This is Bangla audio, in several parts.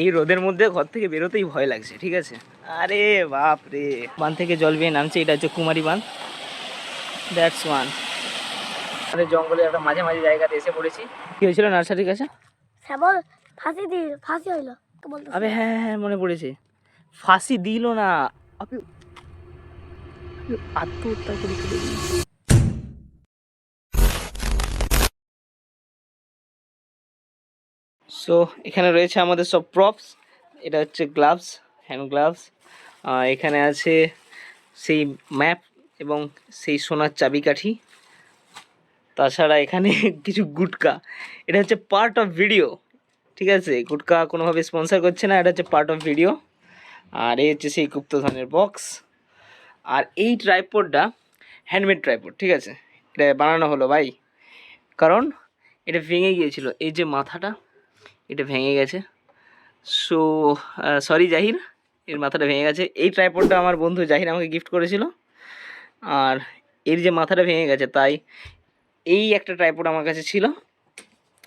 এই রোদের মধ্যে ঘর থেকে বেরোতেই ভয় লাগছে ঠিক আছে? আরে বাপ রে বাঁধ থেকে জল বেয়ে নামছে এটা হচ্ছে কুমারী বাঁধ। দ্যাটস ওয়ান আমাদের জঙ্গলের একটা মাঝে মাঝে জায়গাতে এসে পড়েছি। কি হয়েছিল নার্সারির কাছে? শ্যামল ফাঁসি দিল ফাঁসি হইল। আবে হ্যাঁ হ্যাঁ হ্যাঁ মনে পড়েছে। ফাঁসি দিল না। আপনি আত্মহত্যা করে ফেলে দিল। সো এখানে রয়েছে আমাদের সব প্রপস এটা হচ্ছে গ্লাভস হ্যান্ড গ্লাভস এখানে আছে সেই ম্যাপ এবং সেই সোনার চাবিকাঠি। তাছাড়া এখানে কিছু গুটকা। এটা হচ্ছে পার্ট অফ ভিডিও ঠিক আছে? গুটকা কোনোভাবে স্পন্সর করছে না, এটা হচ্ছে পার্ট অফ ভিডিও আর এই হচ্ছে সেই গুপ্তধনের বক্স আর এই ট্রাইপোডটা হ্যান্ডমেড ট্রাইপোড ঠিক আছে? এটা বানানো হলো ভাই। কারণ এটা ভেঙে গিয়েছিল। এই যে মাথাটা এটা ভেঙে গেছে। সো সরি জাহির, এর মাথাটা ভেঙে গেছে। এই ট্রাইপোডটা আমার বন্ধু জাহির আমাকে গিফট করেছিল। আর এর যে মাথাটা ভেঙে গেছে, তাই এই একটা ট্রাইপোড আমার কাছে ছিল।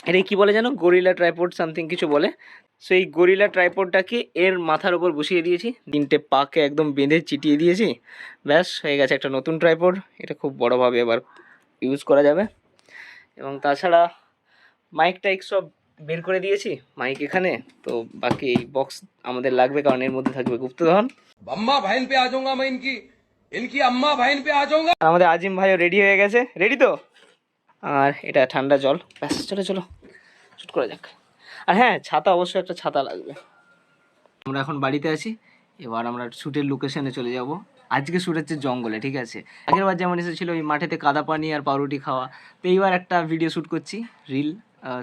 এটা কি বলে জানো? গরিলা ট্রাইপোড সামথিং কিছু বলে। সো এই গরিলা ট্রাইপোডটাকে এর মাথার ওপর বসিয়ে দিয়েছি। তিনটে পাকে একদম বেঁধে চিটিয়ে দিয়েছি। ব্যাস, হয়ে গেছে একটা নতুন ট্রাইপোড এটা খুব বড়োভাবে এবার ইউজ করা যাবে। এবং তাছাড়া মাইক টাইক সব বের করে দিয়েছি মাইক এখানে তো বাকি এই বক্স আমাদের লাগবে কারণ এর মধ্যে থাকবে গুপ্তধন अम्मा बहन पे आ जाऊंगा मैं इनकी इनकी अम्मा बहन पे आ जाऊंगा আর আমাদের আজিম ভাইও রেডি হয়ে গেছে রেডি তো আর এটা ঠান্ডা জল ব্যাস চলো চলো শুট করা যাক আর হ্যাঁ ছাতা অবশ্যই একটা ছাতা লাগবে আমরা এখন বাড়িতে আছি এবার আমরা শ্যুটের লোকেশনে চলে যাব আজকে শ্যুট হচ্ছে জঙ্গলে ঠিক আছে আগের বার যেমন এসেছিলো ওই মাঠেতে কাদা পানি আর পাউরুটি খাওয়া তো এইবার একটা ভিডিও শ্যুট করছি রিল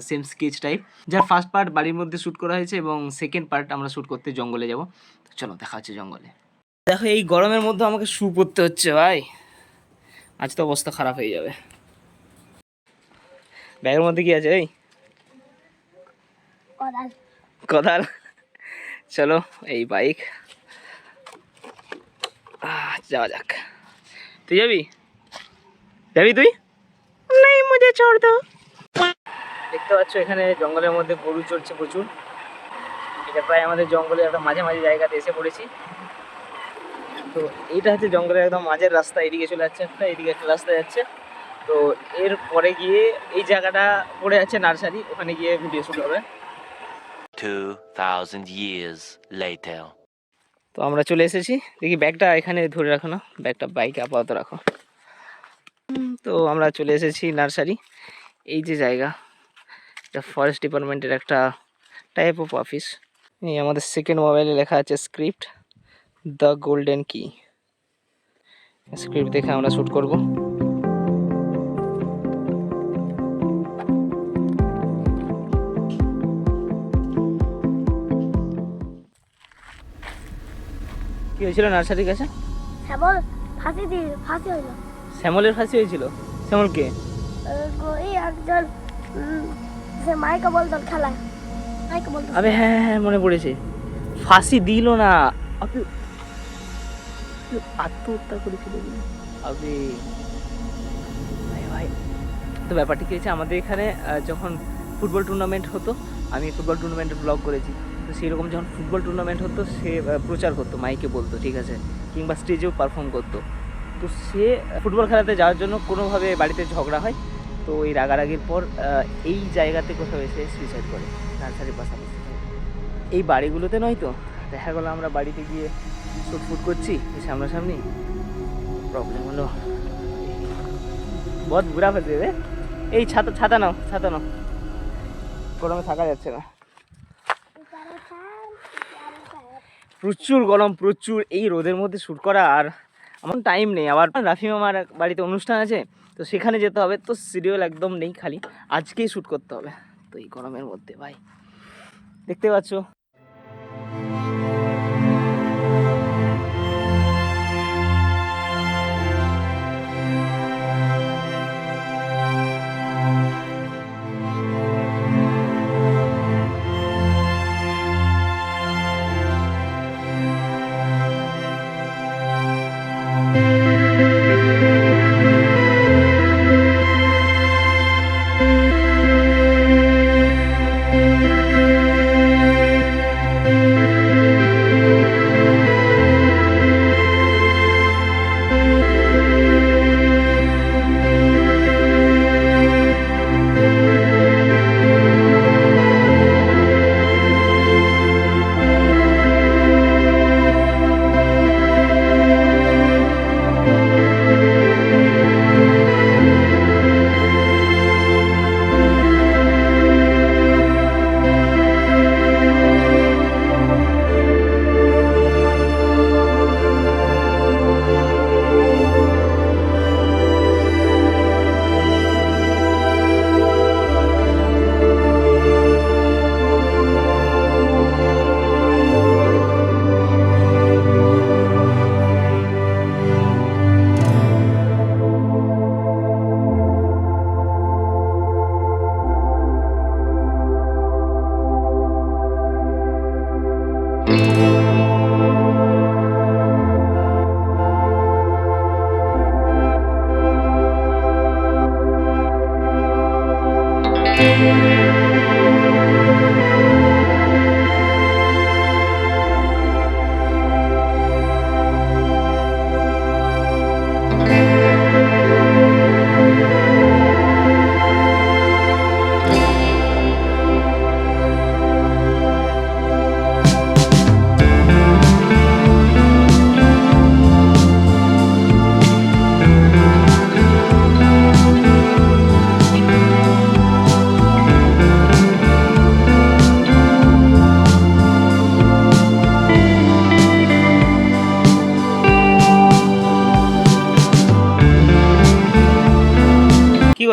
সেম স্কেচ টাইপ যার ফার্স্ট পার্ট বাড়ির মধ্যে শ্যুট করা হয়েছে এবং সেকেন্ড পার্ট আমরা শ্যুট করতে জঙ্গলে যাব। চলো দেখা হচ্ছে জঙ্গলে। দেখো এই গরমের মধ্যে আমাকে শু পরতে হচ্ছে ভাই। আজ তো অবস্থা খারাপ হয়ে যাবে। ব্যাগের মধ্যে কি আছে এই? কদাল। চলো এই বাইক যাওয়া যাক। তুই যাবি? যাবি তুই? নেই মুঝে ছোড় দো দেখতে পাচ্ছ এখানে জঙ্গলের মধ্যে গরু চড়ছে প্রচুর। এটা প্রায় আমাদের জঙ্গলের একটা মাঝে মাঝে জায়গাতে এসে পড়েছি। তো এইটা হচ্ছে জঙ্গলের একদম মাঝের রাস্তা এদিকে চলে যাচ্ছে একটা এদিকে একটা রাস্তা যাচ্ছে। তো এর পরে গিয়ে এই জায়গাটা পড়ে যাচ্ছে নার্সারি ওখানে গিয়ে ভিডিও শুট হবে। 2,000 years later. তো আমরা চলে এসেছি। দেখি ব্যাগটা এখানে ধরে রাখো না ব্যাগটা বাইকে আপাতত রাখো। তো আমরা চলে এসেছি নার্সারি। এই যে জায়গা এটা ফরেস্ট ডিপার্টমেন্টের একটা টাইপ অফ অফিস এই আমাদের সেকেন্ড মোবাইলে লেখা আছে স্ক্রিপ্ট দ্য গোল্ডেন কি স্ক্রিপ্ট দেখে আমরা শ্যুট করব। কি হয়েছিল নার্সারির কাছে? শ্যামল ফাঁসি দিল ফাঁসি হইল শ্যামলের ফাঁসি হয়েছিল? শ্যামলকে? ওই একজন সে মাইকে বলতো খেলায়। মাইকে বলতো আবে হ্যাঁ হ্যাঁ, হ্যাঁ মনে পড়েছে। ফাঁসি দিল না। আপনি আপনি আত্মহত্যা করে ফেলে দিল আবে। ভাই ভাই। তো ব্যাপারটা কি হয়েছে? আমাদের এখানে যখন ফুটবল টুর্নামেন্ট হতো আমি ফুটবল টুর্নামেন্টের ব্লগ করেছি। তো সেই রকম যখন ফুটবল টুর্নামেন্ট হতো সে প্রচার করতো মাইকে বলতো ঠিক আছে? কিংবা স্টেজেও পারফর্ম করতো। তো সে ফুটবল খেলাতে যাওয়ার জন্য কোনোভাবে বাড়িতে ঝগড়া হয় তো এই রাগারাগির পর এই জায়গাতে কোথাও এসে সুইসাইড করে, নার্সারির পাশাপাশি। এই বাড়িগুলোতে নয় তো? দেখা গেলো আমরা বাড়িতে গিয়ে শুট ফুট করছি, সামনাসামনি। প্রবলেম হলো। বহুত বুড়া ফেলতে দেবে এই ছাতা ছাতা নাও ছাতা নাও। গরমে থাকা যাচ্ছে না। প্রচুর গরম, প্রচুর। এই রোদের মধ্যে শ্যুট করা আর আমার টাইম নেই। আবার রাফি মামার বাড়িতে অনুষ্ঠান আছে। তো সেখানে যেতে হবে। তো সিরিয়াল একদম নেই খালি। আজকেই শ্যুট করতে হবে। তো এই গরমের মধ্যে, ভাই। দেখতে পাচ্ছ? Thank you.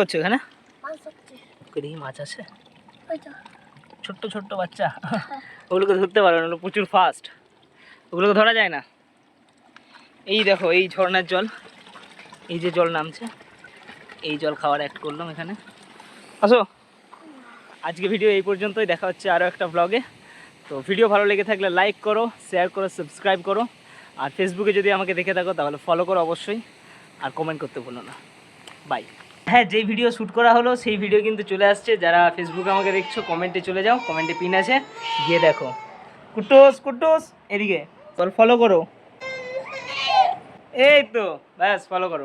করছ এখানে? মাছ দেখি মাছ আছে? ছোট্ট ছোট্ট বাচ্চা। ওগুলোকে ধরতে পারবে না ওগুলো প্রচুর ফাস্ট ওগুলোকে ধরা যায় না? এই দেখো এই ঝর্নার জল। এই যে জল নামছে। এই জল খাওয়ার অ্যাড করলাম এখানে। আসো। আজকে ভিডিও এই পর্যন্তই। দেখা হচ্ছে আরও একটা ব্লগে তো ভিডিও ভালো লেগে থাকলে লাইক করো শেয়ার করো সাবস্ক্রাইব করো। আর ফেসবুকে যদি আমাকে দেখে থাকো তাহলে ফলো করো অবশ্যই। আর কমেন্ট করতে ভুলো না। বাই হ্যাঁ যেই ভিডিও শ্যুট করা হলো, সেই ভিডিও কিন্তু চলে আসছে। যারা ফেসবুকে আমাকে দেখছ কমেন্টে চলে যাও কমেন্টে পিন আছে। গিয়ে দেখো। কুটোস কুটোস, এদিকে। চল ফলো করো। এই তো, ব্যাস ফলো করো।